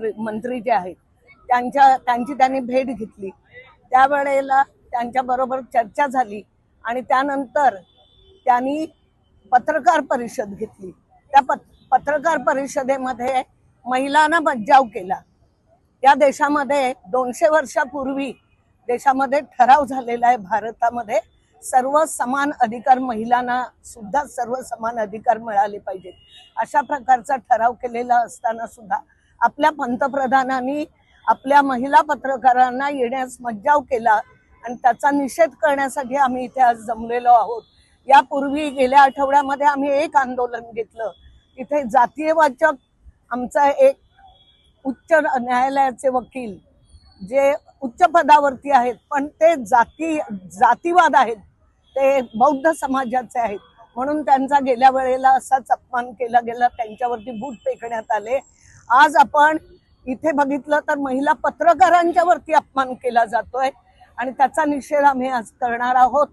मंत्री मंत्री जे आहेत त्यांच्या त्यांची त्यांनी भेट घेतली. त्यावेळेला त्यांच्याबरोबर चर्चा झाली आणि त्यानंतर त्यांनी पत्रकार परिषद घेतली. त्या पत पत्रकार परिषदेमध्ये महिलांना बज्जाव केला. या देशामध्ये दोनशे वर्षापूर्वी देशामध्ये ठराव झालेला आहे भारतामध्ये सर्व समान अधिकार महिलांना सुद्धा सर्व समान अधिकार मिळाले पाहिजेत. अशा प्रकारचा ठराव केलेला असताना सुद्धा आपल्या पंतप्रधानांनी आपल्या महिला पत्रकारांना येण्यास मज्जाव केला आणि त्याचा निषेध करण्यासाठी आम्ही इथे आज जमलेलो आहोत. यापूर्वी गेल्या आठवड्यामध्ये आम्ही एक आंदोलन घेतलं. तिथे जातीयवाचक आमचा एक उच्च न्यायालयाचे वकील जे उच्च पदावरती आहेत पण ते जाती जातीवाद आहेत. ते बौद्ध समाजाचे आहेत. म्हणून त्यांचा गेल्या वेळेला असाच अपमान केला गेला त्यांच्यावरती बूट फेकण्यात आले. आज आपण इथे बघितलं तर महिला पत्रकारांच्या वरती अपमान केला जातोय आणि त्याचा निषेध आम्ही आज करणार आहोत.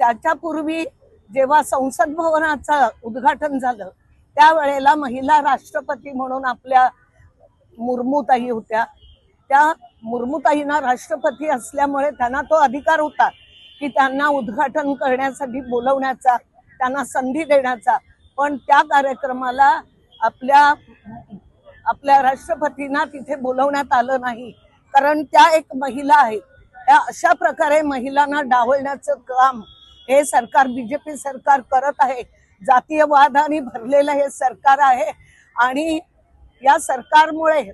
त्याच्यापूर्वी जेव्हा संसद भवनाचं उद्घाटन झालं त्यावेळेला महिला राष्ट्रपती म्हणून आपल्या मुर्मूताई होत्या. त्या मुर्मूताईंना राष्ट्रपती असल्यामुळे त्यांना तो अधिकार होता की त्यांना उद्घाटन करण्यासाठी बोलवण्याचा त्यांना संधी देण्याचा. पण त्या कार्यक्रमाला आपल्या आपल्या राष्ट्रपतींना तिथे बोलवण्यात आलं नाही. कारण त्या एक महिला आहेत त्या अशा प्रकारे महिलांना डावलण्याचं काम हे सरकार बीजेपी सरकार करत आहे. जातीयवादाने भरलेलं हे सरकार आहे. आणि या सरकारमुळे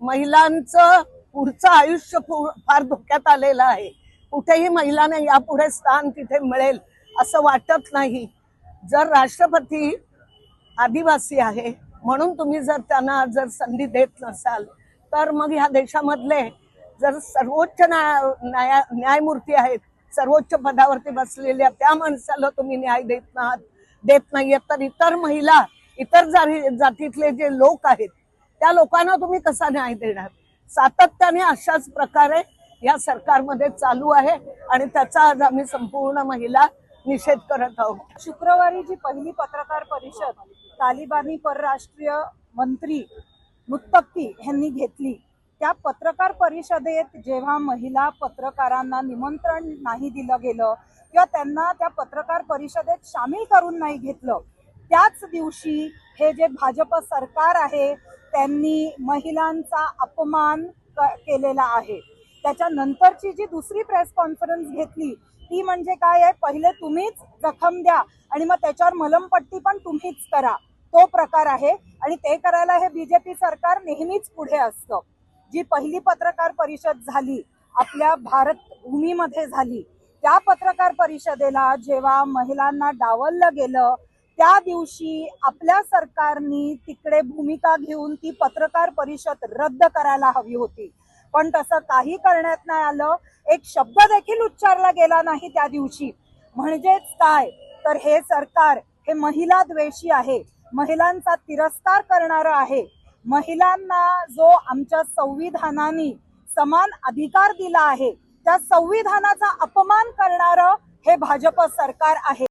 महिलांचं पुढचं आयुष्य पु- फार धोक्यात आलेलं आहे. कुठेही महिलांना यापुढे स्थान तिथे मिळेल असं वाटत नाही. जर राष्ट्रपती आदिवासी आहे म्हणून तुम्ही जर त्यांना जर संधी देत नसाल तर मग ह्या देशामधले जर सर्वोच्च न्याया न्यायमूर्ती आहेत सर्वोच्च पदावरती बसलेल्या त्या माणसाला तुम्ही न्याय देत नाहात देत नाहीयेत तर इतर महिला इतर जाती जातीतले जे लोक आहेत त्या लोकांना तुम्ही कसा न्याय देणार? सातत्याने अशाच प्रकारे या सरकारमध्ये चालू आहे आणि त्याचा आज आम्ही संपूर्ण महिला निषेध करत आहोत. शुक्रवारी जी पहिली पत्रकार परिषद तालिबानी परराष्ट्रीय मंत्री मुत्तक्की यांनी घेतली. त्या पत्रकार परिषदेत जेव्हा महिला पत्रकारांना निमंत्रण नाही दिलं गेलं किंवा त्यांना त्या पत्रकार परिषदेत सामील करून नाही घेतलं त्याच दिवशी हे जे भाजप सरकार आहे त्यांनी महिलांचा अपमान क- केलेला आहे. त्याच्यानंतरची जी दुसरी प्रेस कॉन्फरन्स घेतली ती म्हणजे काय आहे? पहिले तुम्हीच जखम द्या आणि मग त्याच्यावर मलमपट्टी पण तुम्हीच करा. तो प्रकार आहे आणि ते करायला हे बीजेपी सरकार नेहमीच पुढे असतं. जी पहिली पत्रकार परिषद झाली आपल्या भारत भूमीमध्ये झाली त्या पत्रकार परिषदेला जेव्हा महिलांना डावललं गेलं त्या दिवशी आपल्या सरकारनी तिकडे भूमिका घेऊन ती पत्रकार परिषद रद्द करायला हवी होती. पण तसं काही करण्यात नाही आलं. एक शब्द देखील उच्चारला गेला नाही त्या दिवशी. म्हणजेच काय? तर हे सरकार हे महिला द्वेषी आहे. महिलांचा तिरस्कार करणारं आहे. महिलांना जो आमच्या संविधानाने समान अधिकार दिला आहे त्या संविधानाचा अपमान करणारं हे भाजप सरकार आहे.